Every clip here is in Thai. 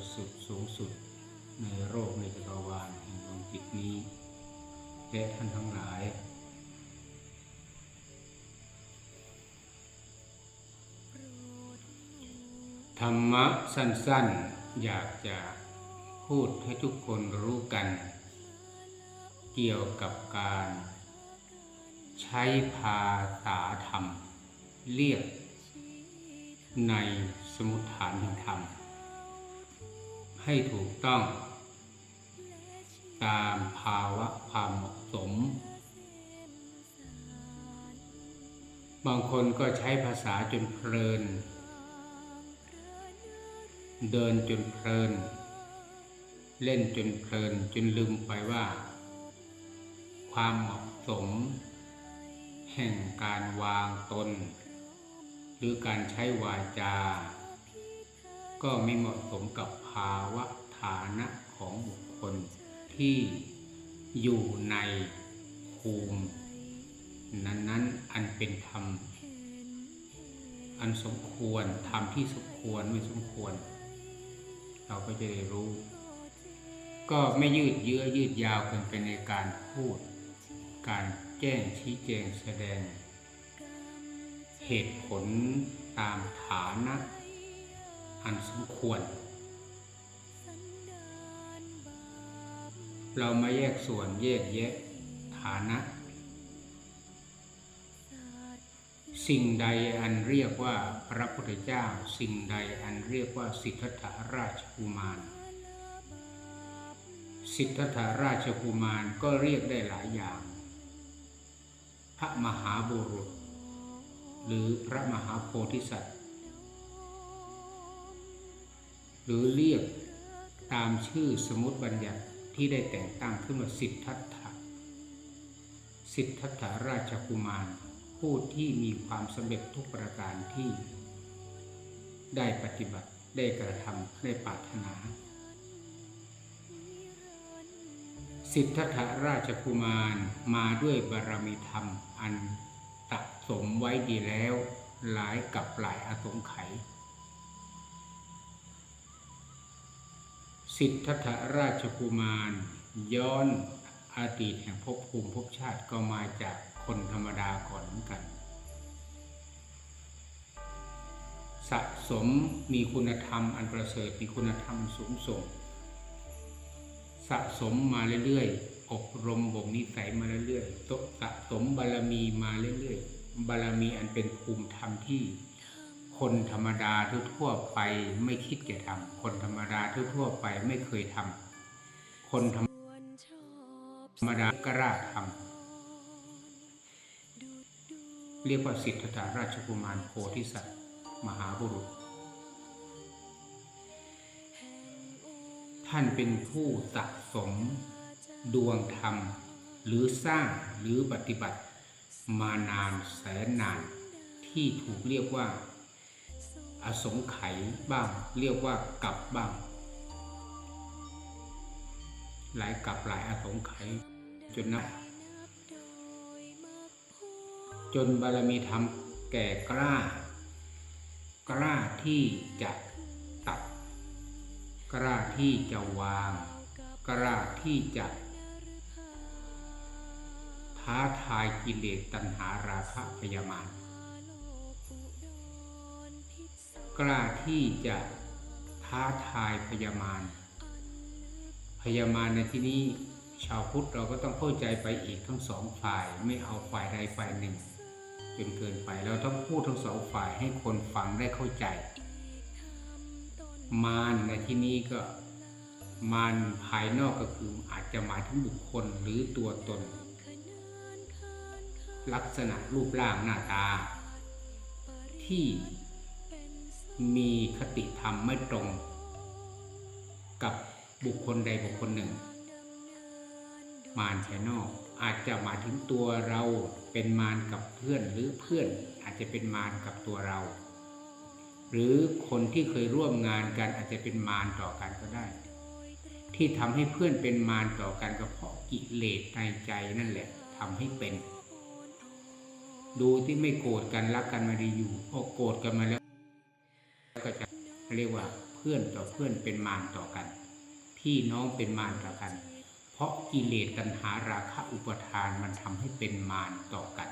ริฐสุดสูงสุด ในโลกในจักรวาลแห่งดวงจิตนี้และท่านทั้งหลาย ธรรมะสั้นๆ อยากจะพูดให้ทุกคนรู้กัน เกี่ยวกับการใช้ภาษาธรรม เรียกในสมุทฐานแห่งธรรม ให้ถูกต้อง ตามภาวะความเหมาะสม บางคนก็ใช้ภาษาจนเพลิน เดินจนเพลิน เล่นจนเพลินจนลืมไปว่า ความเหมาะสม แห่งการวางตน หรือการใช้วาจา ก็ไม่เหมาะสมกับภาวะฐานะของบุคคลที่อยู่ในภูมินั้นๆอันเป็นธรรม อันสมควรทำที่สมควรไม่สมควร เราก็จะได้รู้ ก็ไม่ยืดเยื้อยืดยาวเกินไปในการพูด การแจ้งชี้แจงแสดง เหตุผลตามฐานะ อันสมควร เรามาแยกส่วนแยกแยะฐานะ สิ่งใดอันเรียกว่าพระพุทธเจ้า สิ่งใดอันเรียกว่าสิทธัตถราชกุมาร สิทธัตถราชกุมารก็เรียกได้หลายอย่าง พระมหาบุรุษ หรือพระมหาโพธิสัตว์ รือเรียกตามชื่อสมมติบัญญัติที่ได้แต่งตั้งขึ้นมาสิทธัตถะสิทธัตถราชกุมาร ผู้ที่มีความสำเร็จทุกประการที่ ได้ปฏิบัติได้กระทำได้ปรารถนา สิทธัตถราชกุมารมาด้วยบารมีธรรมอันตะสมไว้ดีแล้ว หลายกับหลายอสงไขย สิทธัตถราชกุมาร ย้อนอดีตแห่งภพภูมิภพชาติก็มาจากคนธรรมดาก่อนเหมือนกัน สะสมมีคุณธรรมอันประเสริฐมีคุณธรรมสูงส่ง สะสมมาเรื่อยๆ อบรมบ่มนิสัยมาเรื่อยๆตสะสมบารมีมาเรื่อยๆ บารมีอันเป็นภูมิธรรมที่ คนธรรมดาทั่วไปไม่คิดจะทำคนธรรมดาทั่วไปไม่เคยทำคนธรรมดาก็ราทำเรียกว่าสิทธัตถราชกุมารโพธิสัตว์ มหาบุรุษ ท่านเป็นผู้สะสมดวงธรรม หรือสร้างหรือปฏิบัติมานานแสนนานที่ถูกเรียกว่า อสงไขยบ้าง เรียกว่ากลับบ้าง หลายกลับหลายอสงไขยจนนับจนบารมีธรรมแก่กล้า กล้าที่จะตัด กล้าที่จะวาง กล้าที่จะท้าทายกิเลสตัณหาราคะพยามาร กล้าที่จะท้าทายพยามารพยามารในที่นี้ชาวพุทธเราก็ต้องเข้าใจไปอีกทั้งสองฝ่ายไม่เอาฝ่ายใดฝ่ายหนึ่งจนเกินไปเราต้องพูดทั้งสองฝ่ายให้คนฟังได้เข้าใจ มารในที่นี้ก็มารภายนอกก็คืออาจจะหมายถึงบุคคลหรือตัวตน ลักษณะรูปร่างหน้าตา ที่ มีคติธรรมไม่ตรง กับบุคคลใดบุคคลหนึ่ง มารภายนอก อาจจะหมายถึงตัวเราเป็นมารกับเพื่อนหรือเพื่อนอาจจะเป็นมารกับตัวเรา หรือคนที่เคยร่วมงานกันอาจจะเป็นมารต่อกันก็ได้ ที่ทำให้เพื่อนเป็นมารต่อกันก็เพราะกิเลสในใจนั่นแหละทำให้เป็นดูที่ไม่โกรธกันรักกันมาดีอยู่พอโกรธกันมาแล้ว เรียกว่าเพื่อนต่อเพื่อนเป็นมารต่อกัน พี่น้องเป็นมารต่อกัน เพราะกิเลสตัณหาราคะอุปทานมันทำให้เป็นมารต่อกัน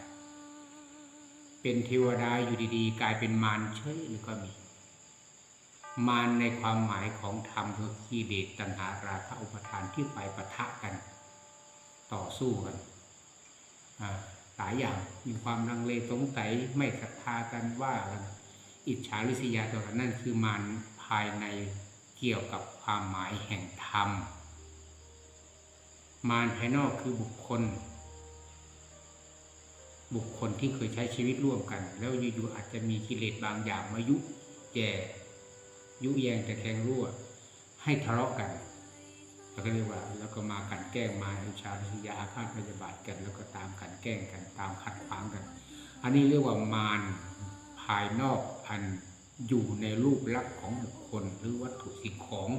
เป็นเทวดาอยู่ดีๆ กลายเป็นมารเฉยหรือก็มี มารในความหมายของธรรมคือกิเลสตัณหาราคะอุปทานที่ไปปะทะกัน ต่อสู้กันหลายอย่างมีความลังเลสงสัยไม่ศรัทธากันว่ากัน อิจฉาริษยาต่อกันนั่นคือมารภายในเกี่ยวกับความหมายแห่งธรรม มารภายนอกคือบุคคล บุคคลที่เคยใช้ชีวิตร่วมกัน แล้วอยู่ๆอาจจะมีกิเลสบางอย่างมายุแย่ยุแยงแต่แทงรั่ว ให้ทะเลาะกันแล้วก็เรียกว่าแล้วก็มากันแกล้งมาอิจฉาริษยาอาฆาตพยาบาทกัน แล้วก็ตามกันแกล้งกันตามขัดขวางกัน อันนี้เรียกว่ามารายนอกอันอยู่ในรูปลักษณ์ของบุคคลหรือวัตถุสิ่งของ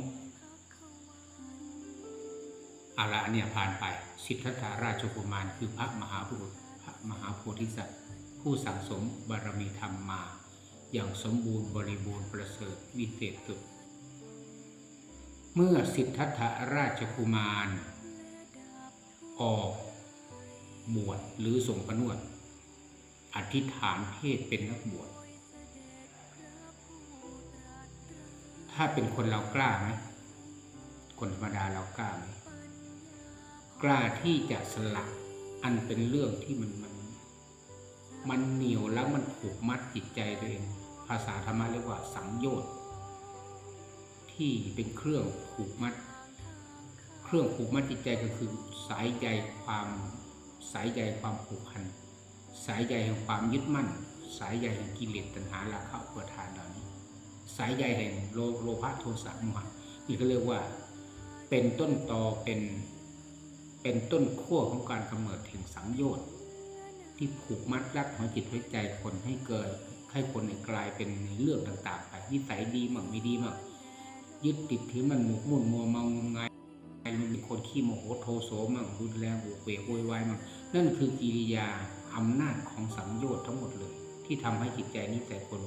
อาละอันเนี่ยผ่านไป สิทธัตถาราชกุมารคือพระมหาบุรุษพระมหาโพธิสัตว์ ผู้สั่งสมบารมีธรรมมา อย่างสมบูรณ์บริบูรณ์ประเสริฐวิเศษสุด เมื่อสิทธัตถาราชกุมาร ออกบวชหรือส่งประนวดอธิษฐานเพศเป็นนักบวช ถ้าเป็นคนเรากล้าไหมคนธรรมดาเรากล้าไหมกล้าที่จะสละอันเป็นเรื่องที่มันมันมันเหนียวแล้วมันผูกมัดจิตใจตัวเอง ภาษาธรรมะเรียกว่าสังโยชน์ที่เป็นเครื่องผูกมัด เครื่องผูกมัดจิตใจก็คือสายใยความสายใยความผูกพัน สายใยแห่งความยึดมั่น สายใยแห่งกิเลสตัณหาราคะอุปทานเหล่านี้ สายใยแห่งโลโลภะโทสะโมหะนี่ก็เรียกว่าเป็นต้นตอเป็นเป็นต้นขั้วของการกำเนิดแห่งสังโยชน์ที่ผูกมัดรัดหัวจิตหัวใจคนให้เกิดให้คนเนี่ยกลายเป็นในเรื่องต่างๆไปนิสัยดีมั่งไม่ดีมั่งยึดติดถือมันหมกมุ่นมัวเมางมงายมันเป็นคนขี้โมโหโทโสมั่งรุนแรงโวเวกโวยวายมั่งนั่นคือกิริยาอำนาจของสังโยชน์ทั้งหมดเลย ที่ทำให้จิตใจนิสัยคน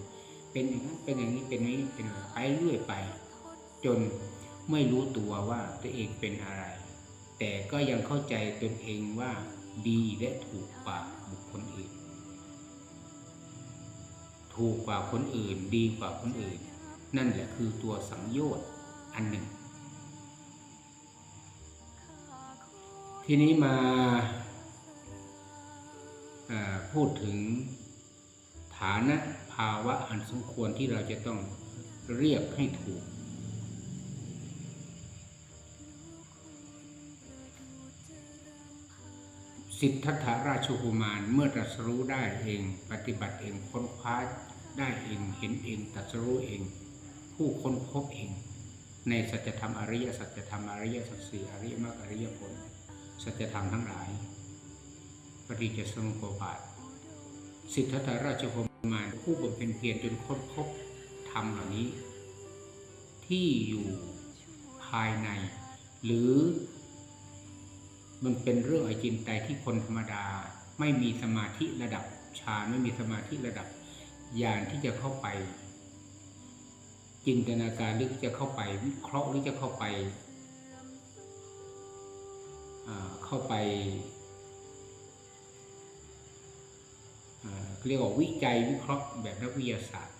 เป็นอย่างนั้นเป็นอย่างนี้เป็นนี้เป็นไปเรื่อยไป จนไม่รู้ตัวว่าตัวเองเป็นอะไร แต่ก็ยังเข้าใจตนเองว่าดีและถูกกว่าบุคคลอื่น ถูกกว่าคนอื่นดีกว่าคนอื่น นั่นแหละคือตัวสังโยชน์อันหนึ่ง ทีนี้มาเอ่อพูดถึงฐานะ ภาวะอันสมควรที่เราจะต้องเรียกให้ถูก สิทธัตถราชกุมารเมื่อตรัสรู้ได้เอง ปฏิบัติเองค้นคว้าได้เองเห็นเองตรัสรู้เอง ผู้ค้นพบเอง ในสัจธรรมอริยสัจธรรมอริยสัจสี่อริยมรรคอริยผลสัจธรรมทั้งหลายปฏิจจสมุปบาทสิทธัตถราชกุม มาผู้บำเพ็ญเพียรจนค้นพบธรรมเหล่านี้ ที่อยู่ภายใน หรือมันเป็นเรื่องไอจินไตที่คนธรรมดาไม่มีสมาธิระดับฌานไม่มีสมาธิระดับญาณที่จะเข้าไป จินตนาการหรือจะเข้าไปวิเคราะห์หรือจะเข้าไปเข้าไป เรียกว่าวิจัยวิเคราะห์แบบนักวิทยาศาสตร์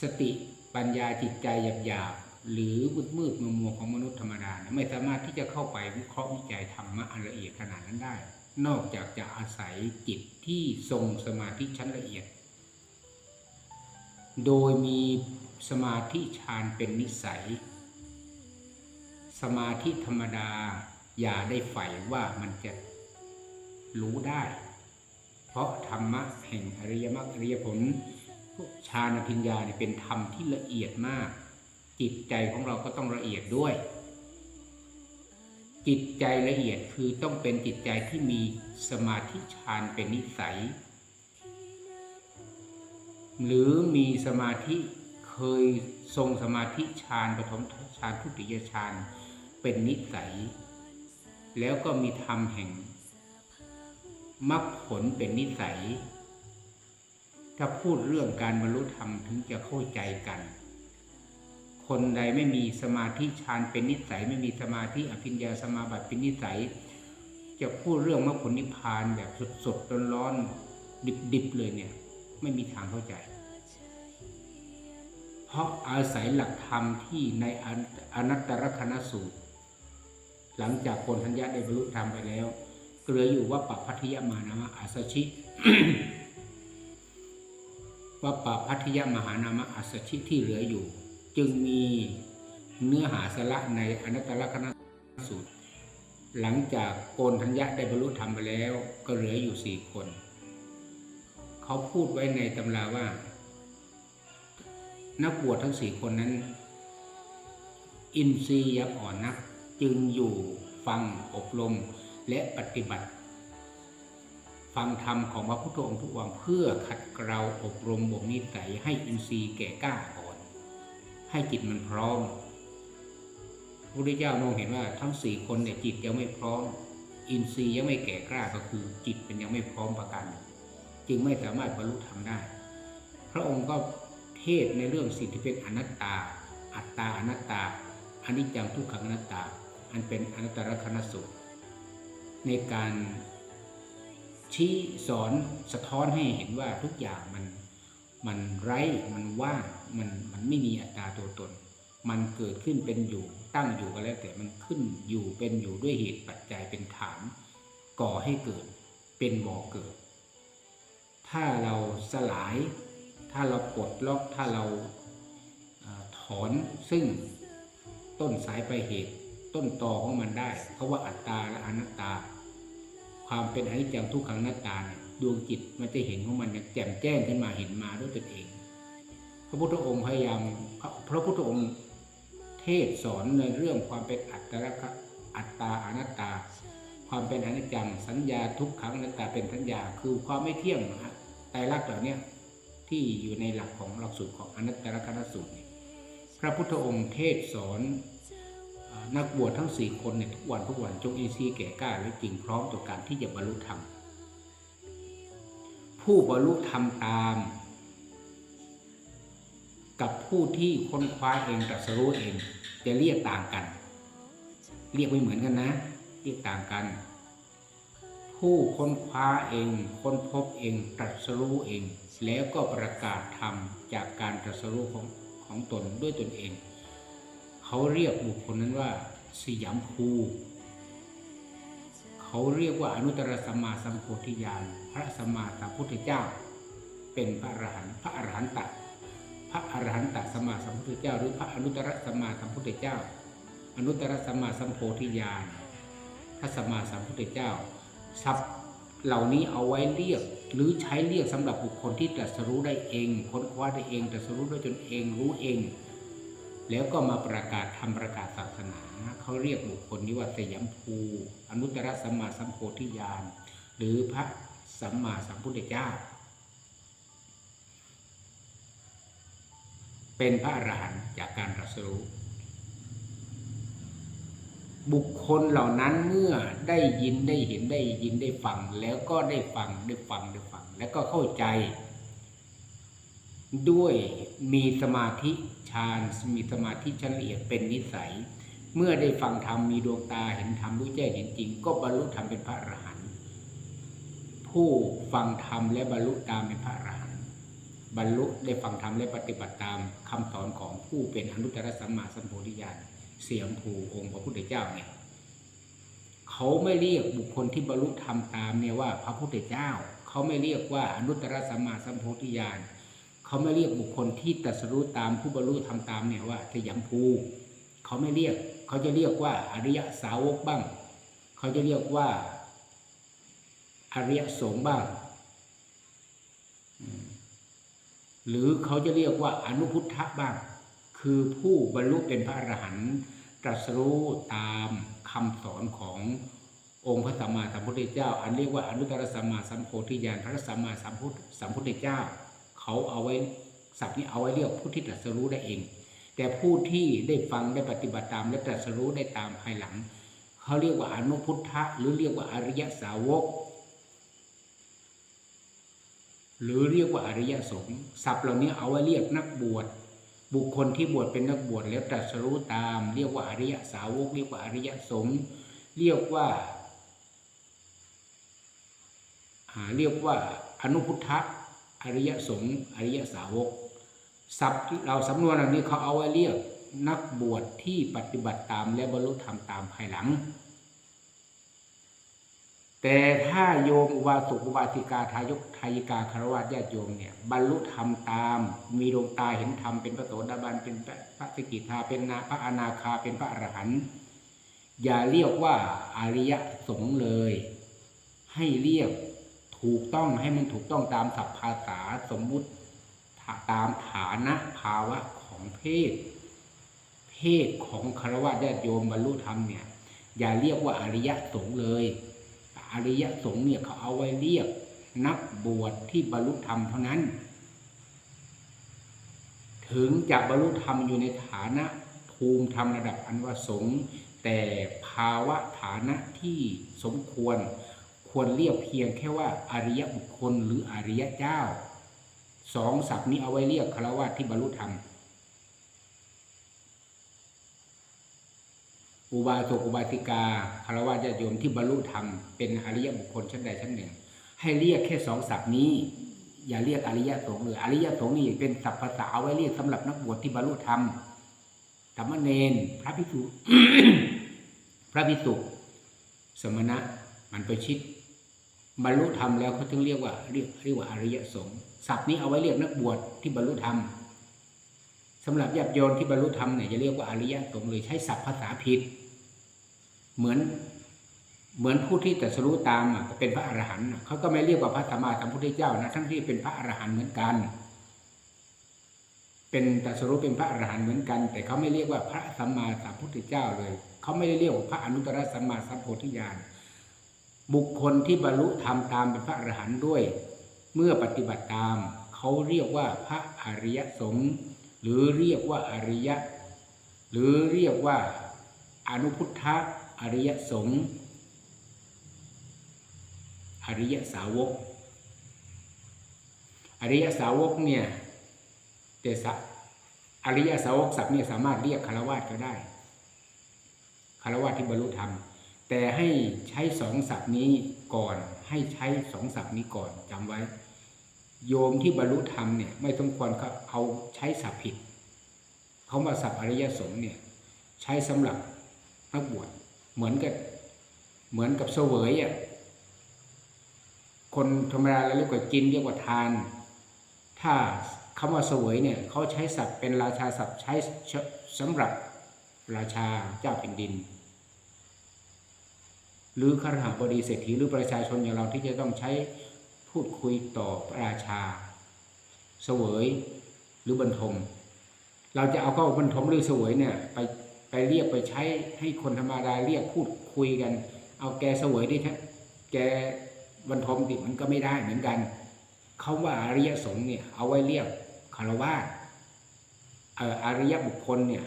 สติปัญญาจิตใจหยาบๆหรือมืดมืดมัวมัวๆของมนุษย์ธรรมดาเนี่ยไม่สามารถที่จะเข้าไปวิเคราะห์วิจัยธรรมะอันละเอียดขนาดนั้นได้ นอกจากจะอาศัยจิตที่ทรงสมาธิชั้นละเอียด โดยมีสมาธิฌานเป็นนิสัย สมาธิธรรมดาอย่าได้ใฝ่ว่ามันจะรู้ได้ เพราะธรรมะแห่งอริยมรรคอริยผลฌานพิญญาเนี่ยเป็นธรรมที่ละเอียดมาก จิตใจของเราก็ต้องละเอียดด้วย จิตใจละเอียดคือต้องเป็นจิตใจที่มีสมาธิฌานเป็นนิสัย หรือมีสมาธิเคยทรงสมาธิฌานปฐมฌานทุติยฌานเป็นนิสัย แล้วก็มีธรรมแห่ง มรรคผลเป็นนิสัย ถ้าพูดเรื่องการบรรลุธรรมถึงจะเข้าใจกัน คนใดไม่มีสมาธิฌานเป็นนิสัย ไม่มีสมาธิอภิญญาสมาบัติเป็นนิสัย จะพูดเรื่องมรรคผลนิพพานแบบสดๆร้อนๆดิบๆเลยเนี่ย ไม่มีทางเข้าใจ เพราะอาศัยหลักธรรมที่ในอนัตตลกนสูตร หลังจากคนทัญญาได้บรรลุธรรมไปแล้ว เหลืออยู่ว่าปพัทยมานามะอาสชิว่าปพัทยมหานามะอาสชิที่เหลืออยู่ จึงมีเนื้อหาสาระในอนัตตลกนสูตร หลังจากโกนทัญญะได้บรรลุธรรมไปแล้ว ก็เหลืออยู่สี่คน เขาพูดไว้ในตำราว่า นักบวชทั้งสี่คนนั้น อินทรีย์ยังอ่อนนัก จึงอยู่ฟังอบรม และปฏิบัติ ฟังธรรมของพระพุทธองค์ทุกวันเพื่อขัดเกลาอบรมบ่มนิสัยให้อินทรีย์แก่กล้าก่อน ให้จิตมันพร้อมพระพุทธเจ้ามองเห็นว่าทั้งสี่คนเนี่ยจิตยังไม่พร้อม อินทรีย์ยังไม่แก่กล้าก็คือจิตเป็นยังไม่พร้อมประการหนึ่งจึงไม่สามารถบรรลุธรรมได้ พระองค์ก็เทศในเรื่องสิ่งที่เป็นอนัตตา อัตตาอนัตตาอนิจจังทุกขังอนัตตา อันเป็นอนัตตลกนสูตร ในการชี้สอนสะท้อนให้เห็นว่าทุกอย่างมันมันไร้ มันว่าง มันมันไม่มีอัตตาตัวตน มันเกิดขึ้นเป็นอยู่ตั้งอยู่ก็แล้ว แต่มันขึ้นอยู่เป็นอยู่ด้วยเหตุปัจจัยเป็นฐาน ก่อให้เกิดเป็นบ่อเกิด ถ้าเราสลาย ถ้าเราปลดล็อกถ้าเราถอนซึ่งต้นสายปลายเหตุ ต้นตอของมันได้ เพราะว่าอัตตาและอนัตตา ความเป็นอนิจจังทุกขังอนัตตาเนี่ยดวงจิตมันจะเห็นของมันแจ่มแจ้งขึ้นมาเห็นมาด้วยตนเอง พระพุทธองค์พยายามพระพระพุทธองค์เทศสอนในเรื่องความเป็นอัตตลักษณ์อัตตาอนัตตา ความเป็นอนิจจังสัญญาทุกขังอนัตตาเป็นสัญญาคือความไม่เที่ยงนะฮะไตรลักษณ์เหล่านี้ที่อยู่ในหลักของหลักสูตรของอนัตตลกนสูตรพระพุทธองค์เทศสอน นักบวชทั้งสี่คนเนี่ยทุกวันทุกวันจงอินทรีย์แก่กล้าและจริงพร้อมต่อการที่จะบรรลุธรรม ผู้บรรลุธรรมตาม กับผู้ที่ค้นคว้าเองตรัสรู้เองจะเรียกต่างกัน เรียกไม่เหมือนกันนะ เรียกต่างกัน ผู้ค้นคว้าเอง ค้นพบเองตรัสรู้เอง แล้วก็ประกาศธรรมจากการตรัสรู้ของของตนด้วยตนเอง เขาเรียกบุคคลนั้นว่าสยามภูเขาเรียกว่าอนุตตรสัมมาสัมโพธิญาณพระสัมมาสัมพุทธเจ้า เป็นพระอรหันต์พระอรหันตะพระอรหันตสัมมาสัมพุทธเจ้า หรือพระอนุตตรสัมมาสัมพุทธเจ้า อนุตตรสัมมาสัมโพธิญาณพระสัมมาสัมพุทธเจ้าศัพท์เหล่านี้เอาไว้เรียกหรือใช้เรียกสำหรับบุคคลที่ตรัสรู้ได้เอง ค้นคว้าได้เองตรัสรู้ด้วยตนเองรู้เอง แล้วก็มาประกาศทำประกาศศาสนา เขาเรียกบุคคลนี้ว่าสยามภู อนุตตรสัมมาสัมโพธิญาณหรือพระสัมมาสัมพุทธเจ้า เป็นพระอรหันต์จากการรัสรู้บุคคลเหล่านั้นเมื่อได้ยินได้เห็นได้ยินได้ฟัง แล้วก็ได้ฟังได้ฟังได้ฟัง แล้วก็เข้าใจ ด้วยมีสมาธิ ฌานมีสมาธิชั้นละเอียดเป็นนิสัย เมื่อได้ฟังธรรมมีดวงตาเห็นธรรมรู้แจ้งเห็นจริง ก็บรรลุธรรมเป็นพระอรหันต์ผู้ฟังธรรมและบรรลุตามเป็นพระอรหันต์บรรลุได้ฟังธรรมและปฏิบัติตามคำสอนของผู้เป็นอนุตตรสัมมาสัมโพธิญาณเสียงภูองค์พระพุทธเจ้าเนี่ยเขาไม่เรียกบุคคลที่บรรลุธรรมตามเนี่ยว่าพระพุทธเจ้า เขาไม่เรียกว่าอนุตตรสัมมาสัมโพธิญาณเขาไม่เรียกบุคคลที่ตรัสรู้ตามผู้บรรลุธรรมตามเนี่ยว่าสยามภูเขาไม่เรียก เขาจะเรียกว่าอริยสาวกบ้าง เขาจะเรียกว่าอริยสงฆ์บ้าง หรือเขาจะเรียกว่าอนุพุทธะบ้าง คือผู้บรรลุเป็นพระอรหันต์ตรัสรู้ตามคำสอนขององค์พระสัมมาสัมพุทธเจ้า อันเรียกว่าอนุตตรสัมมาสัมโพธิญาณพระสัมมาสัมพุทธสัมพุทธเจ้า เขาเอาไว้ศัพท์นี้เอาไว้เรียกผู้ที่ตรัสรู้ได้เอง แต่ผู้ที่ได้ฟังได้ปฏิบัติตามและตรัสรู้ได้ตามภายหลัง เขาเรียกว่าอนุพุทธะหรือเรียกว่าอริยสาวก หรือเรียกว่าอริยสงฆ์ศัพท์เหล่านี้เอาไว้เรียกนักบวชบุคคลที่บวชเป็นนักบวชแล้วตรัสรู้ตาม เรียกว่าอริยสาวก เรียกว่าอริยสงฆ์เรียกว่าอ่าเรียกว่าอนุพุทธะ อริยสงฆ์อริยสาวกศัพท์เราสำนวนเหล่านี้เขาเอาไว้เรียกนักบวชที่ปฏิบัติตามและบรรลุธรรมตามภายหลัง แต่ถ้าโยมอุบาสกอุบาสิกาทายกทายิกาคารวะญาติโยมเนี่ยบรรลุธรรมตาม มีดวงตาเห็นธรรมเป็นพระโสดาบันเป็นพระสกิทาเป็นนาพระอนาคาเป็นพระอรหันต์อย่าเรียกว่าอริยสงฆ์เลย ให้เรียก ถูกต้องให้มันถูกต้องตามศัพท์ภาษาสมมุติตามฐานะภาวะของเพศ เพศของคารวะญาติโยมบรรลุธรรมเนี่ย อย่าเรียกว่าอริยสงฆ์เลยอริยสงฆ์เนี่ยเขาเอาไว้เรียก นักบวชที่บรรลุธรรมเท่านั้น ถึงจะบรรลุธรรมอยู่ในฐานะภูมิธรรมระดับอันว่าสงฆ์แต่ภาวะฐานะที่สมควร ควรเรียกเพียงแค่ว่าอริยบุคคลหรืออริยเจ้าสองศัพท์นี้เอาไว้เรียกคารวะที่บรรลุธรรม อุบาสกอุบาสิกาคารวะญาติโยมที่บรรลุธรรมเป็นอริยบุคคลชั้นใดชั้นหนึ่ง ให้เรียกแค่สองศัพท์นี้ อย่าเรียกอริยสงฆ์เลยอริยสงฆ์นี่เป็นศัพท์ภาษาเอาไว้เรียกสำหรับนักบวชที่บรรลุธรรมธรรมเนนพระภิกษุพระภิกษุสมณะมันไปชิด บรรลุธรรมแล้วเขาถึงเรียกว่าเรียกเรียกว่าอริยสงฆ์ศัพท์นี้เอาไว้เรียกนักบวชที่บรรลุธรรมสำหรับญาติโยมที่บรรลุธรรมเนี่ยจะเรียกว่าอริยสงฆ์เลยใช้ศัพท์ภาษาผิด เหมือนเหมือนผู้ที่ตรัสรู้ตามอะเป็นพระอรหันต์เขาก็ไม่เรียกว่าพระสัมมาสัมพุทธเจ้านะทั้งที่เป็นพระอรหันต์เหมือนกัน เป็นตรัสรู้เป็นพระอรหันต์เหมือนกัน แต่เขาไม่เรียกว่าพระสัมมาสัมพุทธเจ้าเลย เขาไม่ได้เรียกว่าพระอนุตตรสัมมาสัมโพธิญาณ บุคคลที่บรรลุธรรมตามเป็นพระอรหันต์ด้วย เมื่อปฏิบัติตามเขาเรียกว่าพระอริยสงฆ์หรือเรียกว่าอริยะ หรือเรียกว่าอนุพุทธะอริยสงฆ์อริยสาวก อริยสาวกเนี่ยแต่สะอริยสาวกศัพท์เนี่ยสามารถเรียกคารวะก็ได้คารวะที่บรรลุธรรม แต่ให้ใช้สองศัพท์นี้ก่อน ให้ใช้สองศัพท์นี้ก่อนจำไว้ โยมที่บรรลุธรรมเนี่ยไม่สมควรเขาเอาใช้ศัพท์ผิดเขามาศัพท์อริยสงฆ์เนี่ยใช้สำหรับนักบวชเหมือนกับเหมือนกับเสวยอะคนธรรมดาเราเรียกว่ากินเรียกว่าทาน ถ้าคำว่าเสวยเนี่ยเขาใช้ศัพท์เป็นราชาศัพท์ใช้สำหรับราชาเจ้าแผ่นดิน หรือข้าราชบดีเศรษฐีหรือประชาชนอย่างเราที่จะต้องใช้พูดคุยต่อพระราชา เสวยหรือบรรทม เราจะเอาเข้าบรรทมหรือเสวยเนี่ยไปไปเรียกไปใช้ให้คนธรรมดาเรียกพูดคุยกัน เอาแกเสวยดิท่แกบรรทมติมันก็ไม่ได้เหมือนกันคาว่าอริยสงฆ์เนี่ยเอาไว้เรียกคารวะอออริยบุคคลเนี่ย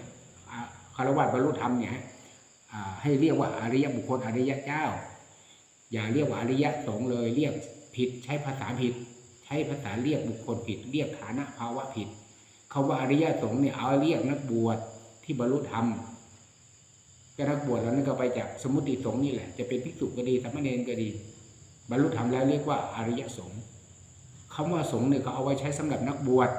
คารวะบรรลุธรรมเนี่ย ให้เรียกว่าอริยบุคคลอริยเจ้า อย่าเรียกว่าอริยสงเลย เรียกผิดใช้ภาษาผิด ใช้ภาษาเรียกบุคคลผิด เรียกฐานะภาวะผิดคาว่าอริยสงฆ์เนี่ยเอาเรียกนักบวชที่บรรลุธรรมก็นักบวชแล้วนั่นก็ไปจากสมมติสงฆ์นี่แหละ จะเป็นภิกษุก็ดีสามเณรก็ดี บรรลุธรรมแล้วเรียกว่าอริยสงฆ์คำว่าสงฆ์เนี่ยเขาเอาไว้ใช้สำหรับนักบวช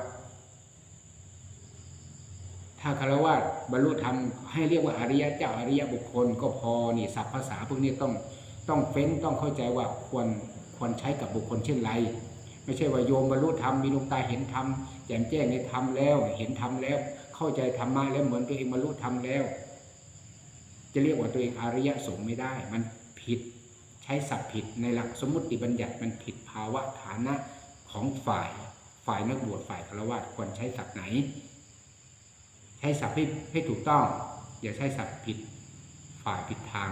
ถ้าคารวะบรรลุธรรมให้เรียกว่าอริยะเจ้าอริยะบุคคล ก็พอนี่ศัพท์ภาษาพวกนี้ต้องต้องเฟ้นต้องเข้าใจว่าควรควรใช้กับบุคคลเช่นไร ไม่ใช่ว่าโยมบรรลุธรรมมีดวงตาเห็นธรรมแจ่มแจ้งในธรรมแล้วเห็นธรรมแล้ว เข้าใจธรรมะแล้วเหมือนตัวเองบรรลุธรรมแล้ว จะเรียกว่าตัวเองอริยสงฆ์ไม่ได้ มันผิดใช้ศัพท์ผิดในหลักสมมติบัญญัติมันผิดภาวะฐานะของฝ่าย ฝ่ายนักบวชฝ่ายฆราวาสควรใช้ศัพท์ไหน ใช้ศัพท์ให้ให้ถูกต้อง อย่าใช้ศัพท์ผิดฝ่ายผิดทาง